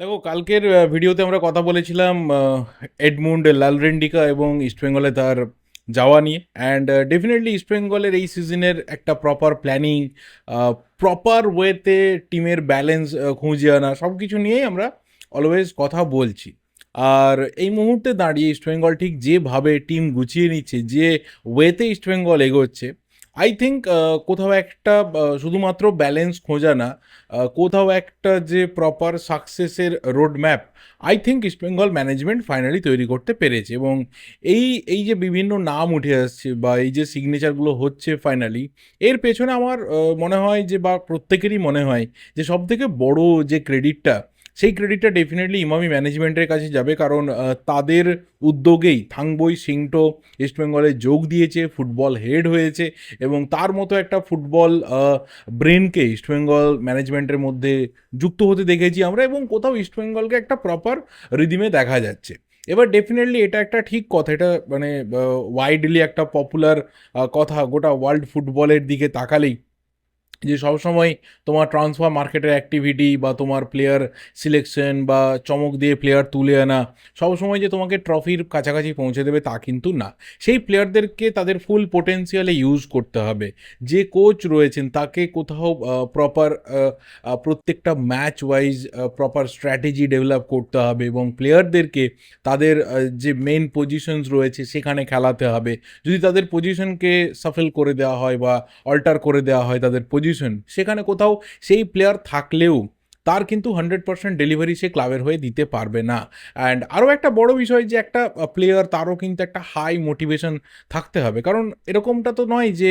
দেখো, কালকের ভিডিওতে আমরা কথা বলেছিলাম এডমুন্ড লালরেন্ডিকা এবং ইস্টবেঙ্গলে তার যাওয়া নিয়ে। অ্যান্ড ডেফিনেটলি ইস্টবেঙ্গলের এই সিজনের একটা প্রপার প্ল্যানিং প্রপার ওয়েতে টিমের ব্যালেন্স খুঁজে আনা সব কিছু নিয়েই আমরা অলওয়েজ কথা বলছি। আর এই মুহূর্তে দাঁড়িয়ে ইস্টবেঙ্গল ঠিক যেভাবে টিম গুছিয়ে নিচ্ছে, যে ওয়েতে ইস্টবেঙ্গল এগোচ্ছে আই থিঙ্ক কোথাও একটা শুধুমাত্র ব্যালেন্স খোঁজা না কোথাও একটা যে proper সাকসেসের road map I think East Bengal management finally তৈরি করতে পেরেছে এবং এই এই যে বিভিন্ন নাম উঠে আসছে বা এই যে সিগনেচারগুলো হচ্ছে ফাইনালি এর পেছনে আমার মনে হয় যে বা প্রত্যেকেরই মনে হয় যে সব থেকে বড় যে ক্রেডিটটা সেই ক্রেডিটটা ডেফিনেটলি ইমামি ম্যানেজমেন্টের কাছে যাবে। কারণ তাদের উদ্যোগেই থাংবই সিংটো ইস্টবেঙ্গলে যোগ দিয়েছে ফুটবল হেড হয়েছে এবং তার মতো একটা ফুটবল ব্রেনকে ইস্টবেঙ্গল ম্যানেজমেন্টের মধ্যে যুক্ত হতে দেখেছি আমরা এবং কোথাও ইস্টবেঙ্গলকে একটা প্রপার রিদিমে দেখা যাচ্ছে। এবার ডেফিনেটলি এটা একটা ঠিক কথা, এটা মানে ওয়াইডলি একটা পপুলার কথা গোটা ওয়ার্ল্ড ফুটবলের দিকে তাকালেই। যে সবসময় তোমার ট্রান্সফার মার্কেটের অ্যাক্টিভিটি বা তোমার প্লেয়ার সিলেকশন বা চমক দিয়ে প্লেয়ার তুলে আনা, সবসময় যে তোমাকে ট্রফির কাছাকাছি পৌঁছে দেবে তা কিন্তু না। সেই প্লেয়ারদেরকে তাদের ফুল পোটেন্সিয়ালে ইউজ করতে হবে। যে কোচ রয়েছেন, তাকে কোথাও প্রপার প্রত্যেকটা match wise proper strategy develop করতে হবে এবং প্লেয়ারদেরকে তাদের যে মেন পজিশনস রয়েছে সেখানে খেলাতে হবে। যদি তাদের পজিশনকে সাফেল করে দেওয়া হয় বা অল্টার করে দেওয়া হয় তাদের পজিশন সেখানে কোথাও সেই প্লেয়ার থাকলেও তার কিন্তু হান্ড্রেড পার্সেন্ট ডেলিভারি সে ক্লাবের হয়ে দিতে পারবে না। অ্যান্ড আরও একটা বড় বিষয় যে একটা প্লেয়ার তারও কিন্তু একটা হাই মোটিভেশন থাকতে হবে। কারণ এরকমটা তো নয় যে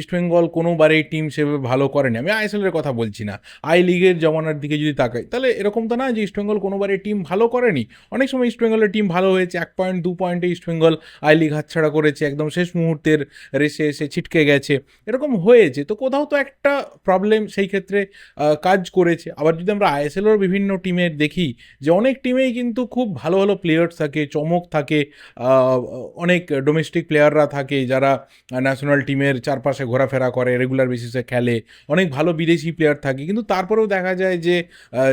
ইস্টবেঙ্গল কোনোবারেই টিম সেভাবে ভালো করেনি। আমি আইএসএলের কথা বলছি না। আই লিগের জমানার দিকে যদি তাকাই, তাহলে এরকম তো না যে ইস্টবেঙ্গল কোনোবারে টিম ভালো করেনি। অনেক সময় ইস্টবেঙ্গলের টিম ভালো হয়েছে, এক পয়েন্ট দু পয়েন্টে ইস্টবেঙ্গল আই লিগ হাতছাড়া করেছে, একদম শেষ মুহূর্তের রেসে এসে ছিটকে গেছে। এরকম হয়েছে। তো কোথাও তো একটা প্রবলেম সেই ক্ষেত্রে কাজ করেছে। আবার যদি আমরা আইএসএলের বিভিন্ন টিমের দেখি, যে অনেক টিমেই কিন্তু খুব ভালো ভালো প্লেয়ার্স থাকে, চমক থাকে অনেক ডোমেস্টিক প্লেয়াররা থাকে যারা ন্যাশনাল টিমের চারপাশে ঘোরাফেরা করে রেগুলার বেসিসে খেলে, অনেক ভালো বিদেশি প্লেয়ার থাকে। কিন্তু তারপরেও দেখা যায় যে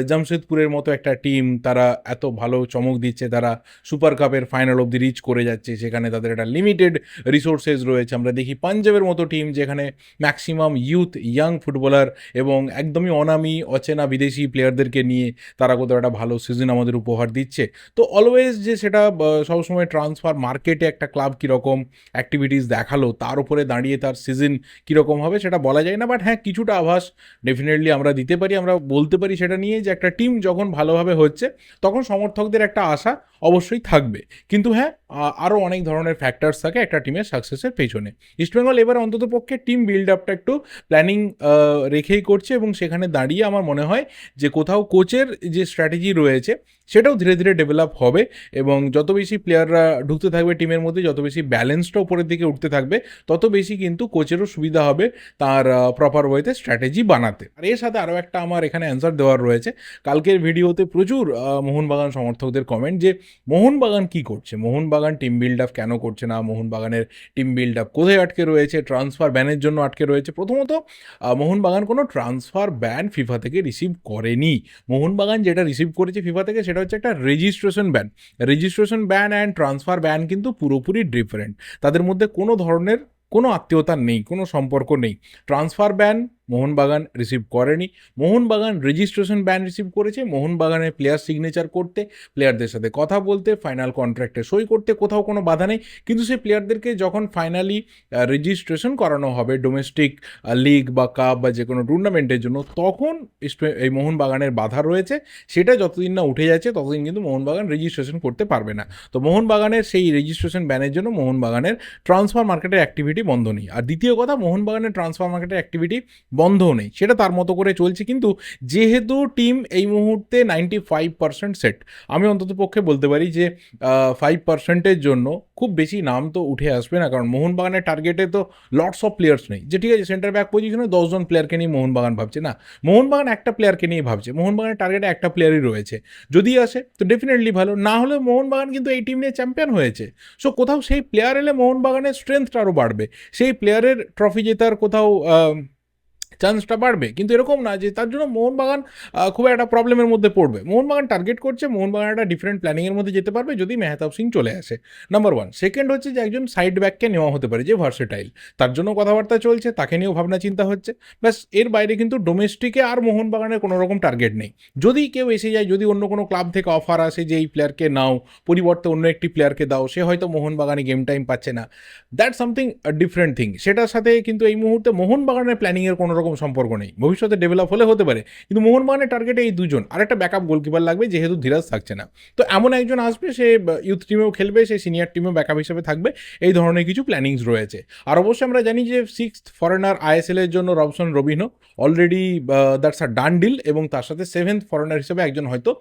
জামশেদপুরের মতো একটা টিম তারা এত ভালো চমক দিচ্ছে, তারা সুপার কাপের ফাইনাল অবধি রিচ করে যাচ্ছে, সেখানে তাদের একটা লিমিটেড রিসোর্সেস রয়েছে। আমরা দেখি পাঞ্জাবের মতো টিম যেখানে ম্যাক্সিমাম ইউথ ইয়াং ফুটবলার এবং একদমই অনামি, অচেনা বিদেশি প্লেয়ারদেরকে নিয়ে তারা কোথাও একটা ভালো সিজন আমাদের উপহার দিচ্ছে। তো অলওয়েজ যে সেটা সবসময় ট্রান্সফার মার্কেটে একটা ক্লাব কীরকম অ্যাক্টিভিটিস দেখাল, তার উপরে দাঁড়িয়ে তার সিজন কীরকম হবে সেটা বলা যায় না। বাট হ্যাঁ কিছুটা আভাস ডেফিনেটলি আমরা দিতে পারি, আমরা বলতে পারি সেটা নিয়ে যে একটা টিম যখন ভালোভাবে হচ্ছে, তখন সমর্থকদের একটা আশা অবশ্যই থাকবে। কিন্তু হ্যাঁ আরও অনেক ধরনের ফ্যাক্টরস থাকে একটা টিমের সাকসেসের পেছনে। ইস্টবেঙ্গল এবার অন্তত পক্ষে টিম বিল্ড আপটা একটু প্ল্যানিং রেখেই করছে এবং সেখানে দাঁড়িয়ে আমার মনে হয় যে কোথাও কোচের যে স্ট্র্যাটেজি রয়েছে সেটাও ধীরে ধীরে ডেভেলপ হবে এবং যত বেশি প্লেয়াররা ঢুকতে থাকবে টিমের মধ্যে, যত বেশি ব্যালেন্সটা উপরের দিকে উঠতে থাকবে, তত বেশি কিন্তু কোচেরও সুবিধা হবে তার প্রপার ওয়েতে স্ট্র্যাটেজি বানাতে। আর এর সাথে আরও একটা আমার এখানে অ্যান্সার দেওয়ার রয়েছে। কালকের ভিডিওতে প্রচুর মোহনবাগান সমর্থকদের কমেন্ট যে, মোহনবাগান কি করছে? মোহনবাগান টিম বিল্ড আপ কেন করছে না? মোহনবাগানের টিম বিল্ড আপ কোথায় আটকে রয়েছে? ট্রান্সফার ব্যানের জন্য আটকে রয়েছে। প্রথমত মোহনবাগান কোনো ট্রান্সফার ব্যান ফিফা থেকে রিসিভ করেনি। মোহনবাগান যেটা রিসিভ করেছে ফিফা থেকে সেটা হচ্ছে একটা registration ban registration ban and transfer ban কিন্তু পুরোপুরি ডিফারেন্ট তাদের মধ্যে কোনো ধরনের কোনো আত্মীয়তা নেই, কোনো সম্পর্ক নেই। ট্রান্সফার ব্যান মোহনবাগান রিসিভ করেনি। মোহনবাগান রেজিস্ট্রেশন ব্যান রিসিভ করেছে। মোহনবাগানের প্লেয়ার সিগনেচার করতে প্লেয়ারদের সাথে কথা বলতে ফাইনাল কন্ট্রাক্টে সই করতে কোথাও কোনো বাধা নেই। কিন্তু সেই প্লেয়ারদেরকে যখন ফাইনালি রেজিস্ট্রেশন করানো হবে ডোমেস্টিক লিগ বা কাপ বা যে কোনো টুর্নামেন্টের জন্য, তখন এই মোহনবাগানের বাধা রয়েছে। সেটা যতদিন না উঠে যাচ্ছে, ততদিন কিন্তু মোহনবাগান রেজিস্ট্রেশন করতে পারবে না। তো মোহনবাগানের সেই রেজিস্ট্রেশন ব্যানের জন্য মোহনবাগানের ট্রান্সফার মার্কেটের অ্যাক্টিভিটি বন্ধ নেই। আর দ্বিতীয় কথা, মোহনবাগানের ট্রান্সফার মার্কেটের অ্যাক্টিভিটি বন্ধও নেই। সেটা তার মতো করে চলছে। কিন্তু যেহেতু টিম এই মুহূর্তে নাইনটি ফাইভ পার্সেন্ট সেট আমি অন্তত পক্ষে বলতে পারি যে ফাইভ পার্সেন্টের জন্য খুব বেশি নাম তো উঠে আসবে না। কারণ মোহনবাগানের টার্গেটে তো লটস অফ প্লেয়ার্স নেই। যে ঠিক আছে সেন্টার ব্যাক পজিশনে দশজন প্লেয়ারকে নিয়ে মোহনবাগান ভাবছে, না। মোহনবাগান একটা প্লেয়ারকে নিয়ে ভাবছে। মোহনবাগানের টার্গেটে একটা প্লেয়ারই রয়েছে। যদি আসে, তো ডেফিনেটলি ভালো। না হলে মোহনবাগান কিন্তু এই টিম নিয়ে চ্যাম্পিয়ন হয়েছে। সো কোথাও সেই প্লেয়ার এলে মোহনবাগানের স্ট্রেংথটা আরও বাড়বে। সেই প্লেয়ারের ট্রফি জেতার কোথাও চান্সটা বাড়বে। কিন্তু এরকম না যে তার জন্য মোহনবাগান খুব একটা প্রবলেমের মধ্যে পড়বে। মোহনবাগান টার্গেট করছে, মোহনবাগান একটা ডিফারেন্ট প্ল্যানিংয়ের মধ্যে যেতে পারবে যদি মেহতাব সিং চলে আসে। নাম্বার ওয়ান সেকেন্ড হচ্ছে যে একজন সাইড ব্যাককে নেওয়া হতে পারে, যে ভার্সেটাইল তার জন্য কথাবার্তা চলছে, তাকে নিয়েও ভাবনা চিন্তা হচ্ছে। ব্যাস, এর বাইরে কিন্তু ডোমেস্টিকে আর মোহনবাগানের কোনো রকম টার্গেট নেই। যদি কেউ এসে যায়, যদি অন্য কোনো ক্লাব থেকে অফার আসে যে এই প্লেয়ারকে নাও, পরিবর্তে অন্য একটি প্লেয়ারকে দাও, সে হয়তো মোহনবাগানে গেম টাইম পাচ্ছে না। দ্যাট সামথিং ডিফারেন্ট থিং সেটার সাথে কিন্তু এই মুহূর্তে মোহনবাগানের প্ল্যানিংয়ের কোনো রকম সম্পর্ক নেই। ভবিষ্যতে ডেভেলপ হলে হতে পারে। কিন্তু মোহনবাগানের টার্গেটে এই দুজন। আর একটা ব্যাকআপ গোলকিপার লাগবে, যেহেতু ধীরাজ থাকছে না। তো এমন একজন আসবে, সে ইউথ টিমেও খেলবে, সে সিনিয়র টিমেও ব্যাকআপ হিসেবে থাকবে। এই ধরনের কিছু প্ল্যানিংস রয়েছে। আর অবশ্যই আমরা জানি যে সিক্স ফরেনার আইএসএল এর জন্য Robson Robinho already that's a done deal এবং তার সাথে সেভেন্থ ফরেনার হিসেবে একজন হয়তো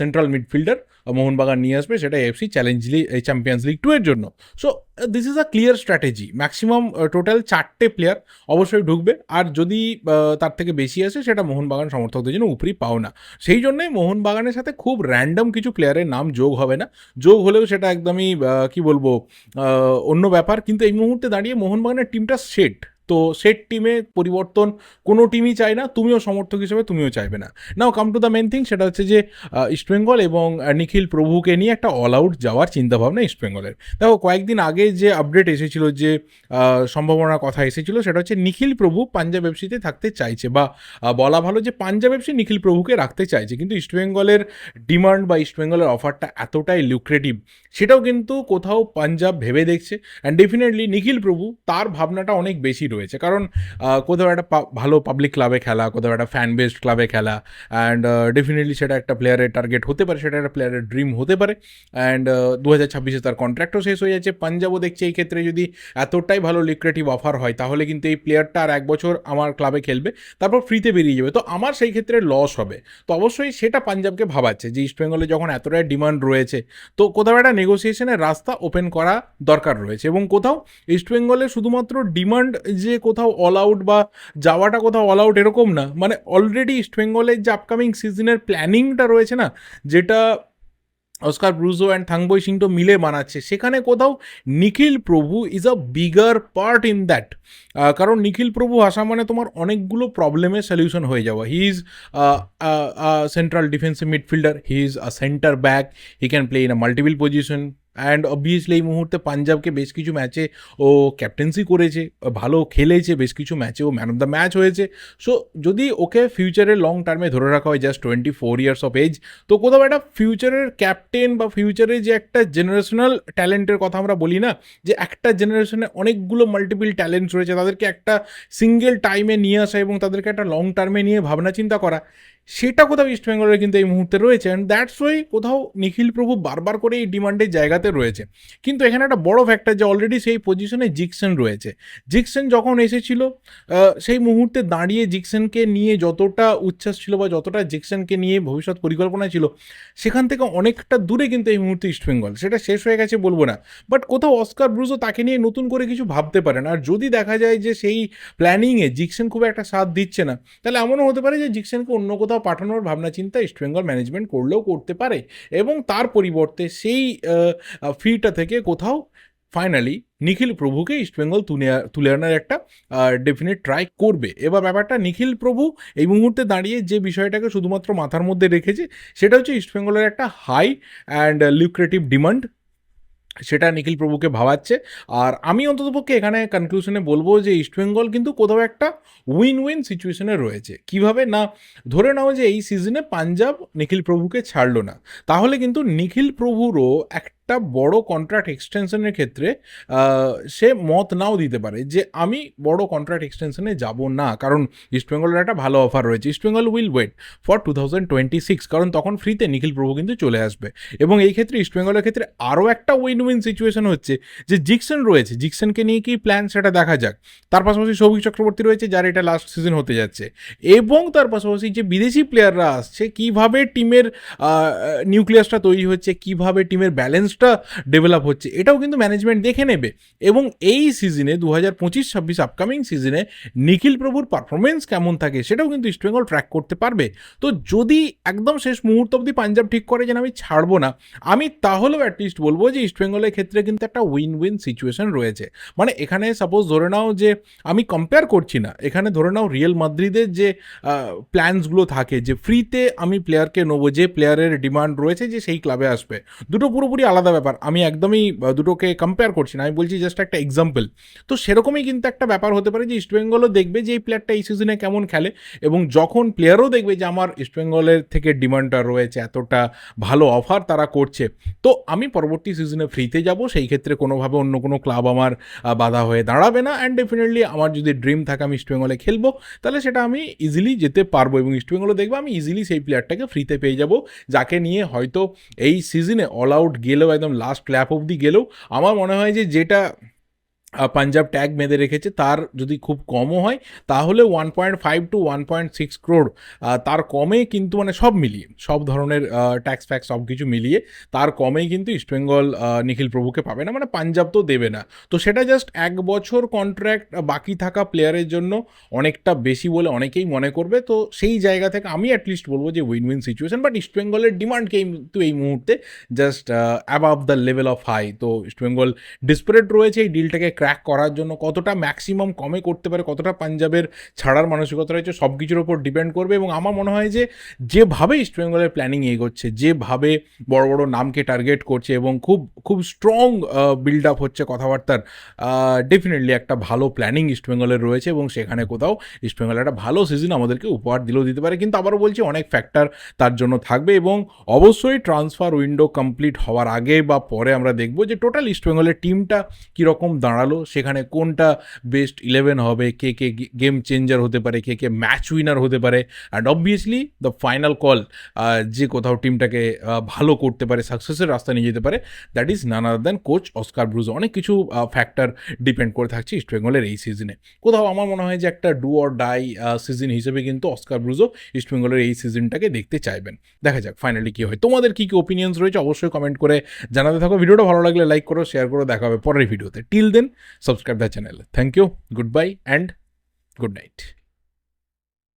সেন্ট্রাল মিডফিল্ডার মোহনবাগান নিয়ে আসবে সেটা FC challenge league champions league two এর জন্য। So this is a clear strategy maximum total চারটে প্লেয়ার অবশ্যই ঢুকবে। আর যদি তার থেকে বেশি আছে সেটা মোহনবাগান সমর্থকদের জন্য উপরি পাও না সেই জন্যই মোহনবাগানের সাথে খুব র্যান্ডম কিছু প্লেয়ারের নাম যোগ হবে না। যোগ হলেও সেটা একদমই কি বলব অন্য ব্যাপার। কিন্তু এই মুহূর্তে দাঁড়িয়ে মোহনবাগানের টিমটা সেট তো সেট টিমে পরিবর্তন কোনো টিমই চায় না, তুমিও সমর্থক হিসেবে তুমিও চাইবে না। Now come to the main thing সেটা হচ্ছে যে ইস্টবেঙ্গল এবং নিখিল প্রভুকে নিয়ে একটা অল আউট যাওয়ার চিন্তাভাবনা ইস্টবেঙ্গলের দেখো, কয়েকদিন আগে যে আপডেট এসেছিল, যে সম্ভাবনার কথা এসেছিল, সেটা হচ্ছে নিখিল প্রভু পাঞ্জাব এফসিতে থাকতে চাইছে বা বলা ভালো যে পাঞ্জাব এফসি নিখিল প্রভুকে রাখতে চাইছে, কিন্তু ইস্টবেঙ্গলের ডিমান্ড বা ইস্টবেঙ্গলের অফারটা এতটাই লুক্রেটিভ সেটাও কিন্তু কোথাও পাঞ্জাব ভেবে দেখছে। অ্যান্ড ডেফিনেটলি নিখিল প্রভু তার ভাবনাটা অনেক বেশি রয়েছে। কারণ কোথাও একটা ভালো পাবলিক ক্লাবে খেলা, কোথাও একটা ফ্যান বেসড ক্লাবে খেলা অ্যান্ড ডেফিনেটলি সেটা একটা প্লেয়ারের টার্গেট হতে পারে, সেটা একটা প্লেয়ারের ড্রিম হতে পারে অ্যান্ড দু হাজার ছাব্বিশে তার কন্ট্রাক্টও শেষ হয়ে যাচ্ছে। পাঞ্জাবও দেখছে এই ক্ষেত্রে যদি এতটাই ভালো লিক্রেটিভ অফার হয়, তাহলে কিন্তু এই প্লেয়ারটা আর এক বছর আমার ক্লাবে খেলবে, তারপর ফ্রিতে বেরিয়ে যাবে। তো আমার সেই ক্ষেত্রে লস হবে। তো অবশ্যই সেটা পাঞ্জাবকে ভাবাচ্ছে যে ইস্টবেঙ্গলে যখন এতটাই ডিমান্ড রয়েছে, তো কোথাও একটা নেগোসিয়েশনের রাস্তা ওপেন করা দরকার রয়েছে এবং কোথাও ইস্টবেঙ্গলে শুধুমাত্র ডিমান্ড যে কোথাও অল আউট বা যাওয়াটা কোথাও অল আউট এরকম না। মানে অলরেডি ইস্টবেঙ্গলের যে আপকামিং সিজনের প্ল্যানিংটা রয়েছে না, যেটা Oscar Bruzon and Thangboi Singto মিলে বানাচ্ছে, সেখানে কোথাও Nikhil Prabhu is a bigger part in that কারণ নিখিল প্রভু আসা মানে তোমার অনেকগুলো প্রবলেমের সলিউশন হয়ে যাওয়া। He is central defensive midfielder he is a centre back he can play in a multiple position and obviously এই মুহূর্তে পাঞ্জাবকে বেশ কিছু ম্যাচে ও ক্যাপ্টেন্সি করেছে, ভালো খেলেছে, বেশ কিছু ম্যাচে ও ম্যান অফ দ্য ম্যাচ হয়েছে। সো যদি ওকে ফিউচারে লং টার্মে ধরে রাখা হয় just twenty four years of age তো কোথাও একটা ফিউচারের ক্যাপ্টেন বা ফিউচারে যে একটা জেনারেশনাল ট্যালেন্টের কথা আমরা বলি না, যে একটা জেনারেশনে অনেকগুলো মাল্টিপল ট্যালেন্টস রয়েছে, তাদেরকে একটা সিঙ্গেল টাইমে নিয়ে আসা এবং তাদেরকে একটা লং টার্মে নিয়ে ভাবনা চিন্তা করা সেটা কোথাও ইস্টবেঙ্গলের কিন্তু এই মুহূর্তে রয়েছে অ্যান্ড দ্যাটস ওয়াই কোথাও নিখিল প্রভু বারবার করে এই ডিমান্ডের জায়গাতে রয়েছে। কিন্তু এখানে একটা বড় ফ্যাক্টর যে অলরেডি সেই পজিশনে জিকসেন রয়েছে। জিকসেন যখন এসেছিল সেই মুহূর্তে দাঁড়িয়ে জিকসেনকে নিয়ে যতটা উচ্ছ্বাস ছিল বা যতটা জিকসেনকে নিয়ে ভবিষ্যৎ পরিকল্পনা ছিল, সেখান থেকে অনেকটা দূরে কিন্তু এই মুহূর্তে ইস্টবেঙ্গল সেটা শেষ হয়ে গেছে বলব না। বাট কোথাও অস্কার ব্রুজো তাকে নিয়ে নতুন করে কিছু ভাবতে পারেন। আর যদি দেখা যায় যে সেই প্ল্যানিংয়ে জিকসেন খুব একটা সাথ দিচ্ছে না, তাহলে এমনও হতে পারে যে জিকসেনকে অন্য কোথাও পাঠানোর ভাবনা চিন্তা ইস্টবেঙ্গল ম্যানেজমেন্ট করলেও করতে পারে এবং তার পরিবর্তে সেই ফিটা থেকে কোথাও ফাইনালি নিখিল প্রভুকে ইস্টবেঙ্গল তুলে তুলে আনার একটা ডেফিনেট ট্রাই করবে। এবার ব্যাপারটা নিখিল প্রভু এই মুহূর্তে দাঁড়িয়ে যে বিষয়টাকে শুধুমাত্র মাথার মধ্যে রেখেছে, সেটা হচ্ছে ইস্টবেঙ্গলের একটা হাই অ্যান্ড লিউক্রেটিভ ডিমান্ড সেটা নিখিল প্রভুকে ভাবাচ্ছে। আর আমি অন্ততপক্ষে এখানে কনক্লুশনে বলব যে ইস্টবেঙ্গল কিন্তু কোথাও একটা উইন উইন সিচুয়েশনে রয়েছে। কীভাবে? না, ধরে নাও যে এই সিজনে পাঞ্জাব নিখিল প্রভুকে ছাড়লো না। তাহলে কিন্তু নিখিল প্রভুরও একটা বড় কন্ট্রাক্ট এক্সটেনশনের ক্ষেত্রে সে মত নাও দিতে পারে যে আমি বড় কন্ট্রাক্ট এক্সটেনশনে যাব না। কারণ ইস্টবেঙ্গলের একটা ভালো অফার রয়েছে। East Bengal will wait for two thousand twenty six কারণ তখন ফ্রিতে নিখিল প্রভু কিন্তু চলে আসবে। এবং এই ক্ষেত্রে ইস্টবেঙ্গলের ক্ষেত্রে আরও একটা উইন উইন সিচুয়েশন হচ্ছে যে জিকসন রয়েছে। জিকসনকে নিয়ে কি প্ল্যান সেটা দেখা যাক। তার পাশাপাশি সৌভিক চক্রবর্তী রয়েছে, যার এটা লাস্ট সিজন হতে যাচ্ছে। এবং তার পাশাপাশি যে বিদেশি প্লেয়াররা আসছে, কীভাবে টিমের নিউক্লিয়াসটা তৈরি হচ্ছে, কীভাবে টিমের ব্যালেন্স স্কিলসটা ডেভেলপ হচ্ছে, এটাও কিন্তু ম্যানেজমেন্ট দেখে নেবে। এবং এই সিজনে দু হাজার পঁচিশ, ছাব্বিশ আপকামিং সিজনে নিখিল প্রভুর পারফরমেন্স কেমন থাকে, সেটাও কিন্তু ইস্টবেঙ্গল ট্র্যাক করতে পারবে। তো যদি একদম শেষ মুহূর্ত অবধি পাঞ্জাব ঠিক করে যেন আমি ছাড়বো না, আমি তাহলেও অ্যাটলিস্ট বলব যে ইস্টবেঙ্গলের ক্ষেত্রে কিন্তু একটা উইন উইন সিচুয়েশন রয়েছে। মানে এখানে সাপোজ ধরে নাও যে আমি কম্পেয়ার করছি না, এখানে ধরে নাও রিয়েল মাদ্রিদের যে প্ল্যানসগুলো থাকে, যে ফ্রিতে আমি প্লেয়ারকে নেব, যে প্লেয়ারের ডিমান্ড রয়েছে, যে সেই ক্লাবে আসবে। দুটো পুরোপুরি আলাদা ব্যাপার। আমি একদমই দুটোকে কম্পেয়ার করছি না। আমি বলছি জাস্ট একটা এক্সাম্পল তো সেরকমই কিন্তু একটা ব্যাপার হতে পারে যে ইস্টবেঙ্গলও দেখবে যে, এই প্লেয়ারটা এই সিজনে কেমন খেলে এবং যখন প্লেয়ারও দেখবে যে, আমার ইস্টবেঙ্গলের থেকে ডিমান্ডটা রয়েছে, এতটা ভালো অফার তারা করছে। তো আমি পরবর্তী সিজনে ফ্রিতে যাব। সেই ক্ষেত্রে কোনোভাবে অন্য কোনো ক্লাব আমার বাধা হয়ে দাঁড়াবে না। অ্যান্ড ডেফিনেটলি আমার যদি ড্রিম থাকে, আমি ইস্টবেঙ্গলে খেলব। তাহলে সেটা আমি ইজিলি যেতে পারব এবং ইস্টবেঙ্গলও দেখব, আমি ইজিলি সেই প্লেয়ারটাকে ফ্রিতে পেয়ে যাব। যাকে নিয়ে হয়তো এই সিজনে অল আউট গেলেও একদম লাস্ট ল্যাপ অবধি গেলেও আমার মনে হয় যে যেটা পাঞ্জাব ট্যাগ বেঁধে রেখেছে, তার যদি খুব কমও হয়, তাহলে one point five to one point six crore তার কমে কিন্তু মানে সব মিলিয়ে, সব ধরনের ট্যাক্স ফ্যাক্স সব কিছু মিলিয়ে, তার কমেই কিন্তু ইস্টবেঙ্গল নিখিল প্রভুকে পাবে না মানে পাঞ্জাব তো দেবে না। তো সেটা জাস্ট এক বছর কন্ট্রাক্ট বাকি থাকা প্লেয়ারের জন্য অনেকটা বেশি বলে অনেকেই মনে করবে। তো সেই জায়গা থেকে আমি অ্যাটলিস্ট বলব যে উইন উইন সিচুয়েশন বাট ইস্টবেঙ্গলের ডিমান্ড কিন্তু এই মুহূর্তে just above the level of high তো ইস্টবেঙ্গল ডিসপারেট রয়েছে, এই ডিলটাকে ক্র্যাক করার জন্য কতটা ম্যাক্সিমাম কমে করতে পারে, কতটা পাঞ্জাবের ছাড়ার মানসিকতা রয়েছে সব কিছুর ওপর ডিপেন্ড করবে এবং আমার মনে হয় যে, যেভাবে ইস্টবেঙ্গলের প্ল্যানিং এগোচ্ছে, যেভাবে বড় বড় নামকে টার্গেট করছে এবং খুব খুব স্ট্রং বিল্ড আপ হচ্ছে কথাবার্তার ডেফিনেটলি একটা ভালো প্ল্যানিং ইস্টবেঙ্গলের রয়েছে এবং সেখানে কোথাও ইস্টবেঙ্গল একটা ভালো সিজন আমাদেরকে উপহার দিলেও দিতে পারে। কিন্তু আবারও বলছি, অনেক ফ্যাক্টর তার জন্য থাকবে এবং অবশ্যই ট্রান্সফার উইন্ডো কমপ্লিট হওয়ার আগে বা পরে আমরা দেখব যে টোটাল ইস্টবেঙ্গলের টিমটা কীরকম দাঁড়াল সেখানে কোনটা বেস্ট ইলেভেন হবে, কে কে গেম চেঞ্জার হতে পারে, কে কে ম্যাচ উইনার হতে পারে and obviously the final call যে কোথাও টিমটাকে ভালো করতে পারে সাকসেসের রাস্তা নিয়ে যেতে পারে that is none other than coach Oscar Bruzon অনেক কিছু ফ্যাক্টর ডিপেন্ড করে থাকছে ইস্টবেঙ্গলের এই সিজনে কোথাও আমার মনে হয় যে একটা ডু অর ডাই সিজন হিসেবে কিন্তু অস্কার ব্রুজো ইস্টবেঙ্গলের এই সিজনটাকে দেখতে চাইবেন। দেখা যাক ফাইনালি কী হয়। তোমাদের কী কী ওপিনিয়ন্স রয়েছে অবশ্যই কমেন্ট করে জানাতে থাকো। ভিডিওটা ভালো লাগলে লাইক করো শেয়ার করো, দেখা হবে পরের ভিডিওতে। Till then subscribe the channel. Thank you. Goodbye and good night.